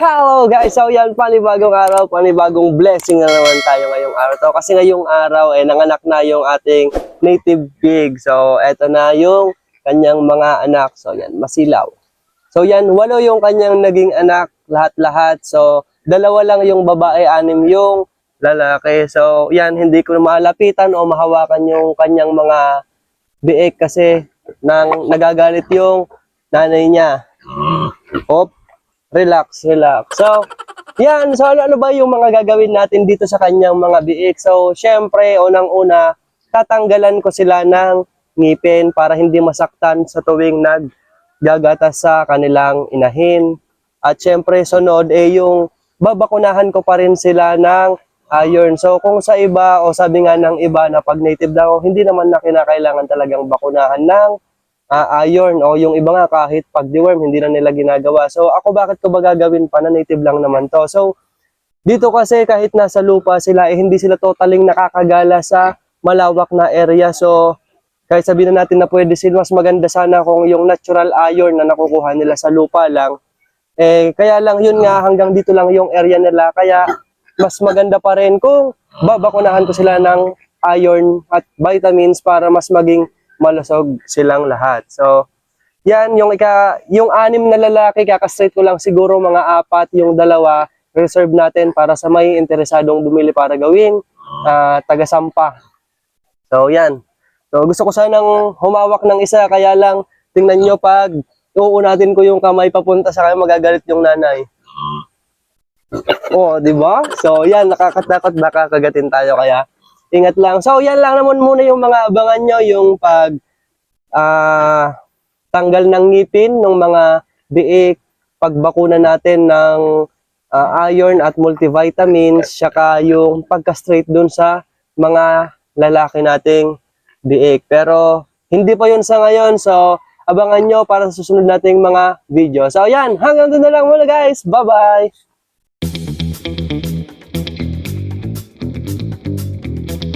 Hello guys! So yan, panibagong araw, panibagong blessing na naman tayo ngayong araw to. Kasi ngayong araw, eh, nanganak na yung ating native pig. So, eto na yung kanyang mga anak. So, yan, masilaw. So, yan, walo yung kanyang naging anak, lahat-lahat. So, dalawa lang yung babae, anim yung lalaki. So, yan, hindi ko malapitan o mahawakan yung kanyang mga biik kasi nang nagagalit yung nanay niya. Hop, relax, relax. So, yan. So, ano, ano ba yung mga gagawin natin dito sa kanyang mga biik? So, syempre, unang-una, tatanggalan ko sila ng ngipin para hindi masaktan sa tuwing naggagatas sa kanilang inahin. At syempre, sunod, eh, yung babakunahan ko pa rin sila ng iron. So, kung sa iba, o sabi nga ng iba na pag native daw, hindi naman na kinakailangan talagang bakunahan ng ah, iron o yung iba nga kahit pag deworm hindi na nila ginagawa. So ako bakit ko ba gagawin pa na native lang naman to? So dito kasi kahit nasa lupa sila eh hindi sila totaling nakakagala sa malawak na area. So kahit sabihin na natin na pwede sila mas maganda sana kung yung natural iron na nakukuha nila sa lupa lang. Eh kaya lang yun nga hanggang dito lang yung area nila kaya mas maganda pa rin kung babakunahan ko sila ng iron at vitamins para mas maging malusog silang lahat. So, yan, yung, ika, yung anim na lalaki, kakastraight ko lang siguro mga apat, yung dalawa, reserve natin para sa may interesadong bumili para gawing ah, taga-sampa. So, yan. So, gusto ko sanang humawak ng isa, kaya lang, tingnan nyo pag uunatin ko yung kamay papunta sa kanya, magagalit yung nanay. Oh, di ba? So, yan, nakakatakot baka kagatin tayo kaya ingat lang. So, yan lang naman muna yung mga abangan nyo, yung pag ah tanggal ng ngipin ng mga biik, pagbakuna natin ng ah, iron at multivitamins, saka yung pagka-straight dun sa mga lalaki nating biik. Pero, hindi pa yun sa ngayon. So, abangan nyo para sa susunod nating mga video. So, yan. Hanggang doon na lang muna guys. Bye-bye! Thank you.